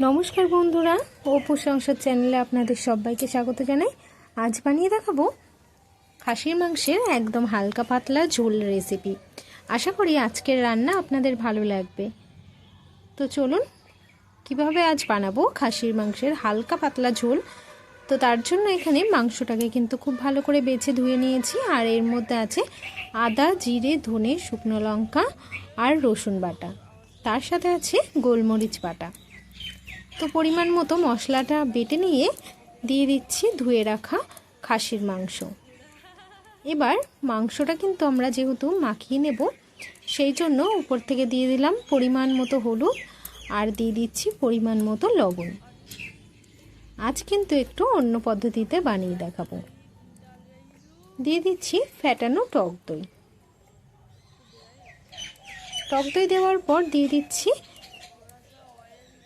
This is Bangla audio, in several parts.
নমস্কার বন্ধুরা, অপু সংসার চ্যানেলে আপনাদের সবাইকে স্বাগত জানাই। আজ বানিয়ে দেখাবো খাসির মাংসের একদম হালকা পাতলা ঝোল রেসিপি আশা করি আজকের রান্না আপনাদের ভালো লাগবে। তো চলুন, কীভাবে আজ বানাবো খাসির মাংসের হালকা পাতলা ঝোল? তো তার জন্য এখানে মাংসটাকে কিন্তু খুব ভালো করে বেছে ধুয়ে নিয়েছি। আর এর মধ্যে আছে আদা, জিরে, ধনে, শুকনো লঙ্কা আর রসুন বাটা। তার সাথে আছে গোলমরিচ বাটা। তো পরিমাণ মতো মশলাটা বেটে নিয়ে দিয়ে দিচ্ছি ধুয়ে রাখা খাসির মাংস। এবার মাংসটা কিন্তু আমরা যেহেতু মাখিয়ে নেব, সেই জন্য উপর থেকে দিয়ে দিলাম পরিমাণ মতো হলুদ আর দিয়ে দিচ্ছি পরিমাণ মতো লবণ। আজ কিন্তু একটু অন্য পদ্ধতিতে বানিয়ে দেখাবো। দিয়ে দিচ্ছি ফ্যাটানো টক দই। টক দই দেওয়ার পর দিয়ে দিচ্ছি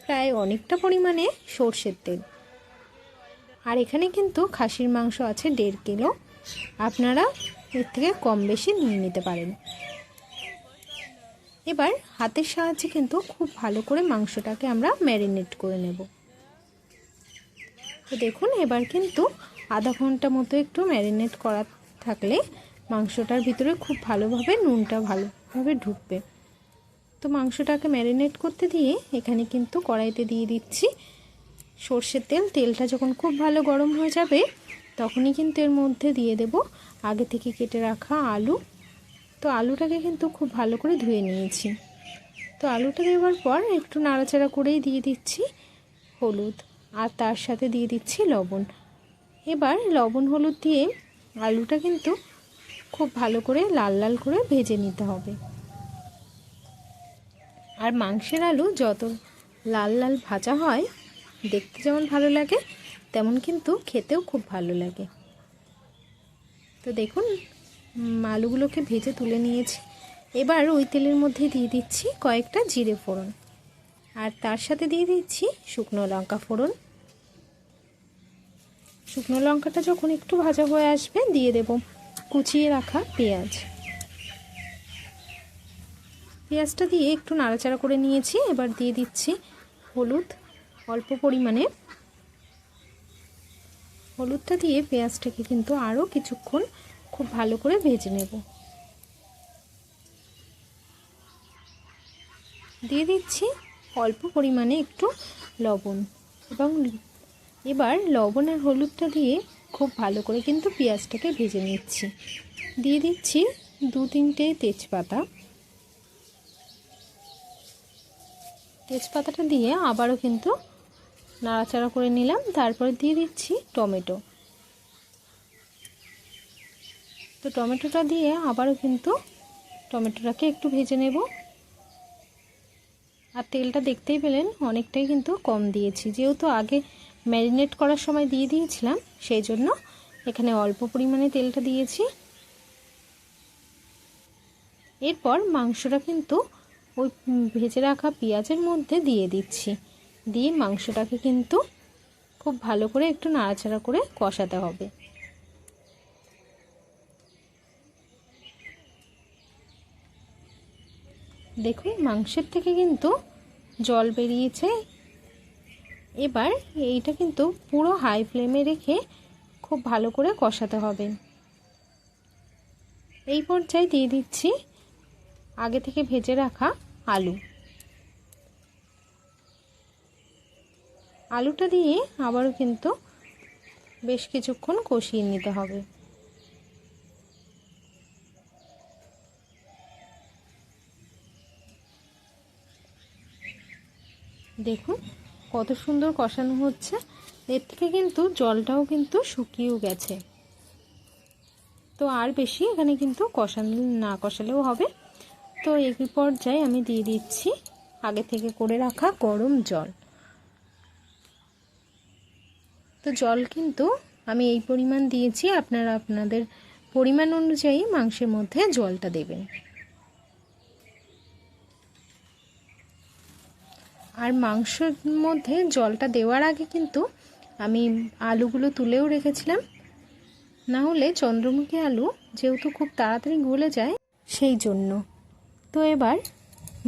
প্রায় অনেকটা পরিমাণে সর্ষের তেল। আর এখানে কিন্তু খাসির মাংস আছে দেড় কিলো। আপনারা এর থেকে কম বেশি নিয়ে নিতে পারেন। এবার হাতের সাহায্যে কিন্তু খুব ভালো করে মাংসটাকে আমরা ম্যারিনেট করে নেব। তো দেখুন, এবার কিন্তু আধা ঘণ্টা মতো একটু ম্যারিনেট করা থাকলে মাংসটার ভিতরে খুব ভালোভাবে নুনটা ভালোভাবে ঢুকবে। তো মাংসটাকে ম্যারিনেট করতে দিয়ে এখানে কিন্তু কড়াইতে দিয়ে দিচ্ছি। সর্ষের তেল, তেলটা যখন খুব ভালো গরম হয়ে যাবে, তখনই কিন্তু এর মধ্যে দিয়ে দেব আগে থেকে কেটে রাখা আলু। তো আলুটাকে কিন্তু খুব ভালো করে ধুয়ে নিয়েছি। তো আলুটা দেওয়ার পর একটু নাড়াচাড়া করেই দিয়ে দিচ্ছি হলুদ আর তার সাথে দিয়ে দিচ্ছি লবণ। এবার লবণ, হলুদ দিয়ে আলুটা কিন্তু খুব ভালো করে লাল লাল করে ভেজে নিতে হবে। আর মাংসের আলু যত লাল লাল ভাজা হয়, দেখতে যেমন ভালো লাগে, তেমন কিন্তু খেতেও খুব ভালো লাগে। তো দেখুন আলুগুলোকে ভেজে তুলে নিয়েছি। এবার ওই তেলের মধ্যে দিয়ে দিচ্ছি কয়েকটা জিরে ফোড়ন। আর তার সাথে দিয়ে দিচ্ছি শুকনো লঙ্কা ফোড়ন। শুকনো লঙ্কাটা যখন একটু ভাজা হয়ে আসবে, দিয়ে দেব কুচিয়ে রাখা পেঁয়াজ। পেঁয়াজটা দিয়ে একটু নাড়াচাড়া করে নিয়েছি, এবার দিয়ে দিচ্ছি হলুদ অল্প পরিমাণে। হলুদটা দিয়ে পেঁয়াজটাকে কিন্তু আরও কিছুক্ষণ খুব ভালো করে ভেজে নেব। দিয়ে দিচ্ছি অল্প পরিমাণে একটু লবণ এবং এবার লবণ আর হলুদটা দিয়ে খুব ভালো করে কিন্তু পেঁয়াজটাকে ভেজে নিচ্ছি। দিয়ে দিচ্ছি দু তিনটে তেজপাতা। তেজপাতাটা দিয়ে আবারও কিন্তু নাড়াচাড়া করে নিলাম। তারপরে দিয়ে দিচ্ছি টমেটো। তো টমেটোটা দিয়ে আবারও কিন্তু টমেটোটাকে একটু ভেজে নেব। আর তেলটা দেখতেই পেলেন, অনেকটাই কিন্তু কম দিয়েছি। যেহেতু আগে ম্যারিনেট করার সময় দিয়ে দিয়েছিলাম, সেই জন্য এখানে অল্প পরিমাণে তেলটা দিয়েছি। এরপর মাংসটা কিন্তু ওই ভেজে রাখা পেঁয়াজের মধ্যে দিয়ে দিচ্ছি। দিয়ে মাংসটাকে কিন্তু খুব ভালো করে একটু নাড়াচাড়া করে কষাতে হবে। দেখুন, মাংসের থেকে কিন্তু জল বেরিয়েছে। এবার এইটা কিন্তু পুরো হাই ফ্লেমে রেখে খুব ভালো করে কষাতে হবে। এই পর্যায়ে দিয়ে দিচ্ছি আগে থেকে ভেজে রাখা আলু। আলুটা দিয়ে আবারও কিন্তু বেশ কিছুক্ষণ কষিয়ে নিতে হবে। দেখুন কত সুন্দর কষানো হচ্ছে। এর থেকে কিন্তু জলটাও কিন্তু শুকিয়েও গেছে। তো আর বেশি এখানে কিন্তু কষানো না কষালেও হবে। তো এই পর্যায়ে আমি দিয়ে দিচ্ছি আগে থেকে করে রাখা গরম জল। তো জল কিন্তু আমি এই পরিমাণ দিয়েছি, আপনারা আপনাদের পরিমাণ অনুযায়ী মাংসের মধ্যে জলটা দেবেন। আর মাংসের মধ্যে জলটা দেওয়ার আগে কিন্তু আমি আলুগুলো তুলেও রেখেছিলাম। না হলে চন্দ্রমুখী আলু যেহেতু খুব তাড়াতাড়ি গলে যায়, সেই জন্য। তো এবার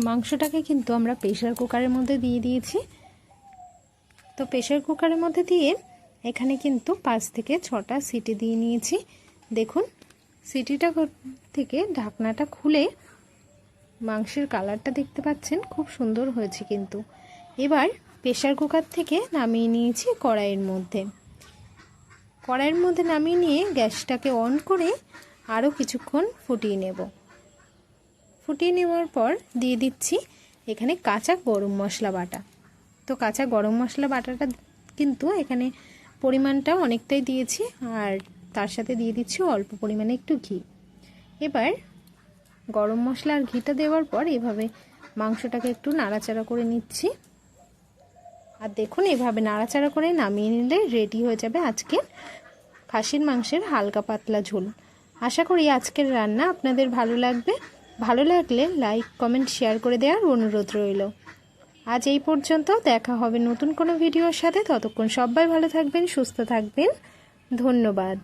মাংসটাকে কিন্তু আমরা প্রেশার কুকারের মধ্যে দিয়ে দিয়েছি। তো প্রেশার কুকারের মধ্যে দিয়ে এখানে কিন্তু পাঁচ থেকে ছটা সিটি দিয়ে নিয়েছি। দেখুন, সিটিটা থেকে ঢাকনাটা খুলে মাংসের কালারটা দেখতে পাচ্ছেন, খুব সুন্দর হয়েছে কিন্তু। এবার প্রেশার কুকার থেকে নামিয়ে নিয়েছি কড়াইয়ের মধ্যে। কড়াইয়ের মধ্যে নামিয়ে নিয়ে গ্যাসটাকে অন করে আরও কিছুক্ষণ ফুটিয়ে নেব। ফুটিয়ে নেওয়ার পর দিয়ে দিচ্ছি এখানে কাঁচা গরম মশলা বাটা। তো কাঁচা গরম মশলা বাটাটা কিন্তু এখানে পরিমাণটা অনেকটাই দিয়েছি আর তার সাথে দিয়ে দিচ্ছি অল্প পরিমাণে একটু ঘি। এবার গরম মশলা আর ঘিটা দেওয়ার পর এভাবে মাংসটাকে একটু নাড়াচাড়া করে নিচ্ছি। আর দেখুন, এভাবে নাড়াচাড়া করে নামিয়ে নিলে রেডি হয়ে যাবে আজকের খাসির মাংসের হালকা পাতলা ঝোল। আশা করি আজকের রান্না আপনাদের ভালো লাগবে। ভালো লাগলে লাইক কমেন্ট শেয়ার করে দেওয়ার অনুরোধ রইল। আজ এই পর্যন্ত দেখা হবে নতুন কোনো ভিডিওর সাথে। ততক্ষণ সবাই ভালো থাকবেন, সুস্থ থাকবেন। ধন্যবাদ।